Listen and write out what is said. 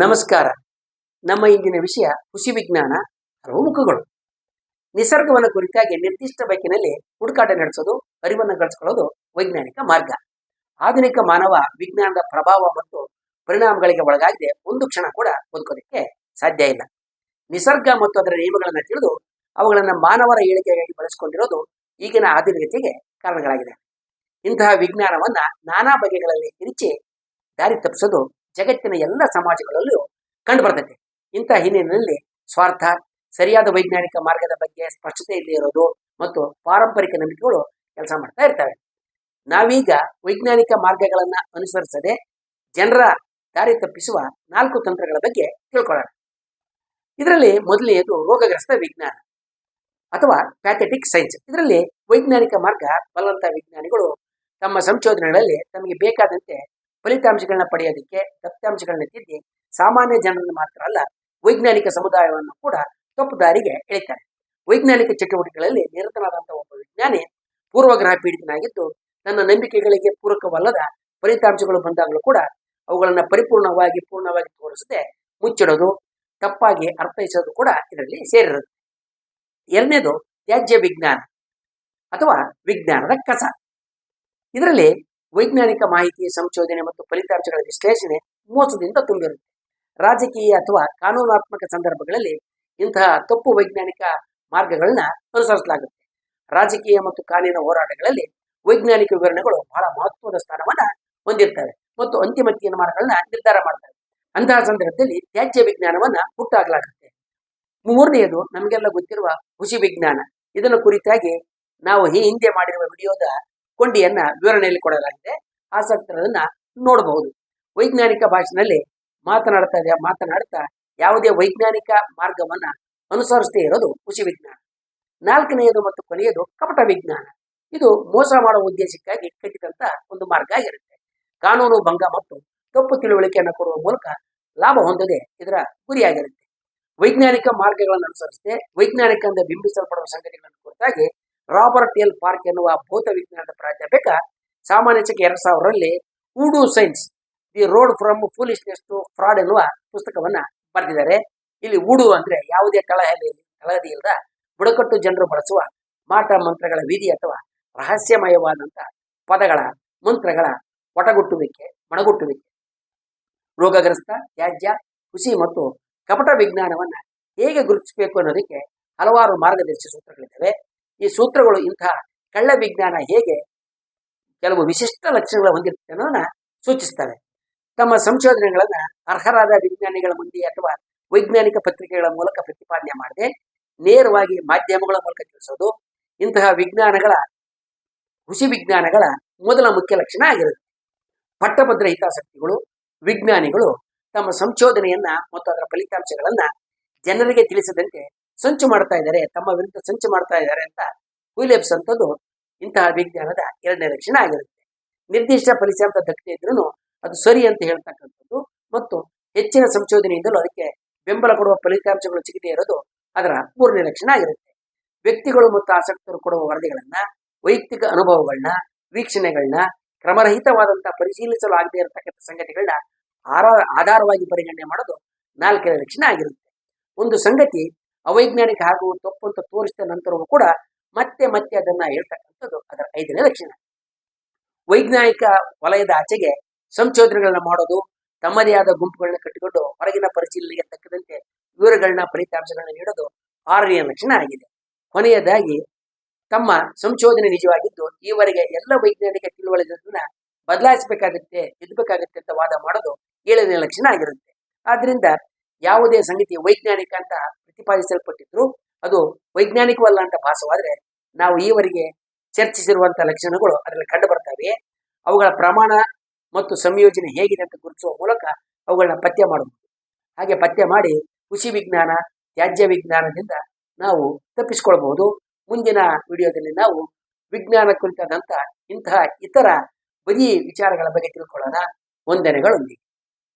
ನಮಸ್ಕಾರ. ನಮ್ಮ ಇಂದಿನ ವಿಷಯ ಕೃಷಿ ವಿಜ್ಞಾನ ಮುಖಗಳು ನಿಸರ್ಗವನ್ನು ಕುರಿತಾಗಿ ನಿರ್ದಿಷ್ಟ ಬೈಕಿನಲ್ಲಿ ಹುಡುಕಾಟ ನಡೆಸೋದು, ಅರಿವನ್ನು ಗಳಿಸಿಕೊಳ್ಳೋದು ವೈಜ್ಞಾನಿಕ ಮಾರ್ಗ. ಆಧುನಿಕ ಮಾನವ ವಿಜ್ಞಾನದ ಪ್ರಭಾವ ಮತ್ತು ಪರಿಣಾಮಗಳಿಗೆ ಒಳಗಾಗಿದೆ ಒಂದು ಕ್ಷಣ ಕೂಡ ಬದುಕೋದಕ್ಕೆ ಸಾಧ್ಯ ಇಲ್ಲ. ನಿಸರ್ಗ ಮತ್ತು ಅದರ ನಿಯಮಗಳನ್ನು ತಿಳಿದು ಅವುಗಳನ್ನು ಮಾನವರ ಏಳಿಗೆಗಾಗಿ ಬಳಸಿಕೊಂಡಿರೋದು ಈಗಿನ ಆಧುನಿಕತೆಗೆ ಕಾರಣಗಳಾಗಿದೆ ಇಂತಹ ವಿಜ್ಞಾನವನ್ನ ನಾನಾ ಬಗೆಗಳಲ್ಲಿ ಇರಿಚಿ ದಾರಿ ತಪ್ಪಿಸೋದು ಜಗತ್ತಿನ ಎಲ್ಲ ಸಮಾಜಗಳಲ್ಲೂ ಕಂಡು ಬರ್ತೈತೆ ಇಂಥ ಹಿನ್ನೆಲೆಯಲ್ಲಿ ಸ್ವಾರ್ಥ, ಸರಿಯಾದ ವೈಜ್ಞಾನಿಕ ಮಾರ್ಗದ ಬಗ್ಗೆ ಸ್ಪಷ್ಟತೆ ಇಲ್ಲದೆ ಇರೋದು ಮತ್ತು ಪಾರಂಪರಿಕ ನಂಬಿಕೆಗಳು ಕೆಲಸ ಮಾಡ್ತಾ ಇರ್ತವೆ. ನಾವೀಗ ವೈಜ್ಞಾನಿಕ ಮಾರ್ಗಗಳನ್ನ ಅನುಸರಿಸದೆ ಜನರ ದಾರಿ ತಪ್ಪಿಸುವ ನಾಲ್ಕು ತಂತ್ರಗಳ ಬಗ್ಗೆ ತಿಳ್ಕೊಳ್ಳೋಣ. ಇದರಲ್ಲಿ ಮೊದಲನೆಯದು ರೋಗಗ್ರಸ್ತ ವಿಜ್ಞಾನ ಅಥವಾ ಪ್ಯಾಥೆಟಿಕ್ ಸೈನ್ಸ್ ಇದರಲ್ಲಿ ವೈಜ್ಞಾನಿಕ ಮಾರ್ಗ ಬಲ್ಲಂತ ವಿಜ್ಞಾನಿಗಳು ತಮ್ಮ ಸಂಶೋಧನೆಗಳಲ್ಲಿ ತಮಗೆ ಬೇಕಾದಂತೆ ಫಲಿತಾಂಶಗಳನ್ನ ಪಡೆಯೋದಕ್ಕೆ ದತ್ತಾಂಶಗಳನ್ನ ತಿದ್ದಿ ಸಾಮಾನ್ಯ ಜನರನ್ನು ಮಾತ್ರ ಅಲ್ಲ, ವೈಜ್ಞಾನಿಕ ಸಮುದಾಯವನ್ನು ಕೂಡ ತಪ್ಪು ದಾರಿಗೆ ಎಳಿತಾರೆ. ವೈಜ್ಞಾನಿಕ ಚಟುವಟಿಕೆಗಳಲ್ಲಿ ನಿರತನಾದಂತಹ ಒಬ್ಬ ವಿಜ್ಞಾನಿ ಪೂರ್ವಗ್ರಹ ಪೀಡಿತನಾಗಿದ್ದು ತನ್ನ ನಂಬಿಕೆಗಳಿಗೆ ಪೂರಕವಲ್ಲದ ಫಲಿತಾಂಶಗಳು ಬಂದಾಗಲೂ ಕೂಡ ಅವುಗಳನ್ನು ಪರಿಪೂರ್ಣವಾಗಿ ಪೂರ್ಣವಾಗಿ ತೋರಿಸದೆ ಮುಚ್ಚಿಡೋದು, ತಪ್ಪಾಗಿ ಅರ್ಥೈಸೋದು ಕೂಡ ಇದರಲ್ಲಿ ಸೇರಿರುತ್ತೆ. ಎರಡನೇದು ತ್ಯಾಜ್ಯ ವಿಜ್ಞಾನ ಅಥವಾ ವಿಜ್ಞಾನದ ಕಸ. ಇದರಲ್ಲಿ ವೈಜ್ಞಾನಿಕ ಮಾಹಿತಿ, ಸಂಶೋಧನೆ ಮತ್ತು ಫಲಿತಾಂಶಗಳ ವಿಶ್ಲೇಷಣೆ ಮೋಸದಿಂದ ತುಂಬಿರುತ್ತೆ. ರಾಜಕೀಯ ಅಥವಾ ಕಾನೂನಾತ್ಮಕ ಸಂದರ್ಭಗಳಲ್ಲಿ ಇಂತಹ ತಪ್ಪು ವೈಜ್ಞಾನಿಕ ಮಾರ್ಗಗಳನ್ನ ಅನುಸರಿಸಲಾಗುತ್ತೆ. ರಾಜಕೀಯ ಮತ್ತು ಕಾನೂನಿನ ಹೋರಾಟಗಳಲ್ಲಿ ವೈಜ್ಞಾನಿಕ ವಿವರಣೆಗಳು ಬಹಳ ಮಹತ್ವದ ಸ್ಥಾನವನ್ನ ಹೊಂದಿರ್ತವೆ ಮತ್ತು ಅಂತಿಮ ತೀರ್ಮಾನಗಳನ್ನ ನಿರ್ಧಾರ ಮಾಡ್ತವೆ. ಅಂತಹ ಸಂದರ್ಭದಲ್ಲಿ ತ್ಯಾಜ್ಯ ವಿಜ್ಞಾನವನ್ನ ಹುಟ್ಟಾಗಲಾಗುತ್ತೆ. ಮೂರನೆಯದು ನಮಗೆಲ್ಲ ಗೊತ್ತಿರುವ ಕೃಷಿ ವಿಜ್ಞಾನ. ಇದನ್ನು ಕುರಿತಾಗಿ ನಾವು ಈ ಹಿಂದೆ ಮಾಡಿರುವ ವಿಡಿಯೋದ ಕೊಂಡಿಯನ್ನ ವಿವರಣೆಯಲ್ಲಿ ಕೊಡಲಾಗಿದೆ. ಆಸಕ್ತರನ್ನ ನೋಡಬಹುದು. ವೈಜ್ಞಾನಿಕ ಭಾಷೆನಲ್ಲಿ ಮಾತನಾಡ್ತಾ ಮಾತನಾಡ್ತಾ ಯಾವುದೇ ವೈಜ್ಞಾನಿಕ ಮಾರ್ಗವನ್ನ ಅನುಸರಿಸದೇ ಇರೋದು ಕೃಷಿ ವಿಜ್ಞಾನ. ನಾಲ್ಕನೆಯದು ಮತ್ತು ಕೊನೆಯದು ಕಪಟ ವಿಜ್ಞಾನ. ಇದು ಮೋಸ ಮಾಡುವ ಉದ್ದೇಶಕ್ಕಾಗಿ ಕಟ್ಟಿದಂತ ಒಂದು ಮಾರ್ಗ ಆಗಿರುತ್ತೆ. ಕಾನೂನು ಭಂಗ ಮತ್ತು ತಪ್ಪು ತಿಳುವಳಿಕೆಯನ್ನು ಕೊಡುವ ಮೂಲಕ ಲಾಭ ಹೊಂದದೆ ಇದರ ಗುರಿಯಾಗಿರುತ್ತೆ. ವೈಜ್ಞಾನಿಕ ಮಾರ್ಗಗಳನ್ನು ಅನುಸರಿಸದೆ ವೈಜ್ಞಾನಿಕ ಅಂತ ಬಿಂಬಿಸಲ್ಪಡುವ ಸಂಗತಿಗಳನ್ನು ಕುರಿತಾಗಿ ರಾಬರ್ಟ್ ಎಲ್ ಪಾರ್ಕ್ ಎನ್ನುವ ಭೌತ ವಿಜ್ಞಾನದ ಪ್ರಾಧ್ಯಾಪಕ, ಸಾಮಾನ್ಯ ಚಿಕ್ಕ ಎರಡ್ ಸಾವಿರರಲ್ಲಿ voodoo science, the road from foolishness to fraud ಎನ್ನುವ ಪುಸ್ತಕವನ್ನ ಬರೆದಿದ್ದಾರೆ. ಇಲ್ಲಿ ಊಡು ಅಂದ್ರೆ ಯಾವುದೇ ತಳಹದಿ ಕಳಹದಿ ಇಲ್ಲದ ಬುಡಕಟ್ಟು ಜನರು ಬಳಸುವ ಮಾಟ ಮಂತ್ರಗಳ ವಿಧಿ ಅಥವಾ ರಹಸ್ಯಮಯವಾದಂತ ಪದಗಳ ಮಂತ್ರಗಳ ಒಟಗುಟ್ಟುವಿಕೆ, ಮಣಗುಟ್ಟುವಿಕೆ. ರೋಗಗ್ರಸ್ತ, ತ್ಯಾಜ್ಯ, ಹುಸಿ ಮತ್ತು ಕಪಟ ವಿಜ್ಞಾನವನ್ನ ಹೇಗೆ ಗುರುತಿಸಬೇಕು ಅನ್ನೋದಕ್ಕೆ ಹಲವಾರು ಮಾರ್ಗದರ್ಶಿ ಸೂತ್ರಗಳಿದ್ದಾವೆ. ಈ ಸೂತ್ರಗಳು ಇಂತಹ ಕಳ್ಳ ವಿಜ್ಞಾನ ಹೇಗೆ ಕೆಲವು ವಿಶಿಷ್ಟ ಲಕ್ಷಣಗಳ ಹೊಂದಿರುತ್ತೆ ಅನ್ನೋದನ್ನ ಸೂಚಿಸ್ತವೆ. ತಮ್ಮ ಸಂಶೋಧನೆಗಳನ್ನ ಅರ್ಹರಾದ ವಿಜ್ಞಾನಿಗಳ ಮುಂದೆ ಅಥವಾ ವೈಜ್ಞಾನಿಕ ಪತ್ರಿಕೆಗಳ ಮೂಲಕ ಪ್ರತಿಪಾದನೆ ಮಾಡದೆ ನೇರವಾಗಿ ಮಾಧ್ಯಮಗಳ ಮೂಲಕ ತಿಳಿಸೋದು ಇಂತಹ ವಿಜ್ಞಾನಗಳ ಕೃಷಿ ವಿಜ್ಞಾನಗಳ ಮೊದಲ ಮುಖ್ಯ ಲಕ್ಷಣ ಆಗಿರುತ್ತೆ. ಪಟ್ಟಭದ್ರ ಹಿತಾಸಕ್ತಿಗಳು, ವಿಜ್ಞಾನಿಗಳು ತಮ್ಮ ಸಂಶೋಧನೆಯನ್ನ ಮತ್ತು ಅದರ ಫಲಿತಾಂಶಗಳನ್ನ ಜನರಿಗೆ ತಿಳಿಸದಂತೆ ಸಂಚು ಮಾಡ್ತಾ ಇದ್ದಾರೆ, ತಮ್ಮ ವಿರುದ್ಧ ಸಂಚು ಮಾಡ್ತಾ ಇದ್ದಾರೆ ಅಂತ ಹುಯಿಲೆಬ್ಸ್ ಅಂತದ್ದು ಇಂತಹ ವಿಜ್ಞಾನದ ಎರಡನೇ ಲಕ್ಷಣ ಆಗಿರುತ್ತೆ. ನಿರ್ದಿಷ್ಟ ಫಲಿತಾಂಶ ದಕ್ಷತೆ ಇದ್ರೂ ಅದು ಸರಿ ಅಂತ ಹೇಳ್ತಕ್ಕಂಥದ್ದು ಮತ್ತು ಹೆಚ್ಚಿನ ಸಂಶೋಧನೆಯಿಂದಲೂ ಅದಕ್ಕೆ ಬೆಂಬಲ ಕೊಡುವ ಫಲಿತಾಂಶಗಳು ಸಿಗದೇ ಇರೋದು ಅದರ ಮೂರನೇ ಲಕ್ಷಣ ಆಗಿರುತ್ತೆ. ವ್ಯಕ್ತಿಗಳು ಮತ್ತು ಆಸಕ್ತರು ಕೊಡುವ ವರದಿಗಳನ್ನ, ವೈಯಕ್ತಿಕ ಅನುಭವಗಳನ್ನ, ವೀಕ್ಷಣೆಗಳನ್ನ, ಕ್ರಮರಹಿತವಾದಂತಹ ಪರಿಶೀಲಿಸಲು ಆಗದೇ ಇರತಕ್ಕಂಥ ಸಂಗತಿಗಳನ್ನ ಆಧಾರವಾಗಿ ಪರಿಗಣನೆ ಮಾಡೋದು ನಾಲ್ಕನೇ ಲಕ್ಷಣ ಆಗಿರುತ್ತೆ. ಒಂದು ಸಂಗತಿ ಅವೈಜ್ಞಾನಿಕ ಹಾಗೂ ತಪ್ಪು ಅಂತ ತೋರಿಸಿದ ನಂತರವೂ ಕೂಡ ಮತ್ತೆ ಮತ್ತೆ ಅದನ್ನ ಹೇಳ್ತಕ್ಕಂಥದ್ದು ಅದರ ಐದನೇ ಲಕ್ಷಣ. ವೈಜ್ಞಾನಿಕ ವಲಯದ ಆಚೆಗೆ ಸಂಶೋಧನೆಗಳನ್ನ ಮಾಡೋದು, ತಮ್ಮದೇ ಆದ ಗುಂಪುಗಳನ್ನ ಕಟ್ಟಿಕೊಂಡು ಹೊರಗಿನ ಪರಿಶೀಲನೆಗೆ ತಕ್ಕದಂತೆ ವಿವರಗಳನ್ನ ಫಲಿತಾಂಶಗಳನ್ನ ನೀಡೋದು ಆರನೆಯ ಲಕ್ಷಣ ಆಗಿದೆ. ಕೊನೆಯದಾಗಿ, ತಮ್ಮ ಸಂಶೋಧನೆ ನಿಜವಾಗಿದ್ದು ಈವರೆಗೆ ಎಲ್ಲ ವೈಜ್ಞಾನಿಕ ತಿಳುವಳಿಕೆಗಳನ್ನ ಬದಲಾಯಿಸಬೇಕಾಗುತ್ತೆ ಎದ್ದಬೇಕಾಗುತ್ತೆ ಅಂತ ವಾದ ಮಾಡೋದು ಏಳನೇ ಲಕ್ಷಣ ಆಗಿರುತ್ತೆ. ಆದ್ರಿಂದ ಯಾವುದೇ ಸಂಗತಿ ವೈಜ್ಞಾನಿಕ ಅಂತ ಪ್ರತಿಪಾದಿಸಲ್ಪಟ್ಟಿದ್ರು. ಅದು ವೈಜ್ಞಾನಿಕವಲ್ಲ ಅಂತ ಭಾಸವಾದ್ರೆ ನಾವು ಈವರೆಗೆ ಚರ್ಚಿಸಿರುವಂತಹ ಲಕ್ಷಣಗಳು ಅದರಲ್ಲಿ ಕಂಡು ಅವುಗಳ ಪ್ರಮಾಣ ಮತ್ತು ಸಂಯೋಜನೆ ಹೇಗಿದೆ ಅಂತ ಗುರುತಿಸುವ ಮೂಲಕ ಅವುಗಳನ್ನ ಪತ್ತೆ ಮಾಡಬಹುದು. ಹಾಗೆ ಪತ್ತೆ ಮಾಡಿ ಕೃಷಿ ವಿಜ್ಞಾನ, ತ್ಯಾಜ್ಯ ವಿಜ್ಞಾನದಿಂದ ನಾವು ತಪ್ಪಿಸಿಕೊಳ್ಳಬಹುದು ಮುಂದಿನ ವಿಡಿಯೋದಲ್ಲಿ ನಾವು ವಿಜ್ಞಾನ ಕುರಿತಾದಂಥ ಇಂತಹ ಇತರ ಬರೀ ವಿಚಾರಗಳ ಬಗ್ಗೆ ತಿಳ್ಕೊಳ್ಳೋಣ. ವಂದನೆಗಳೊಂದಿಗೆ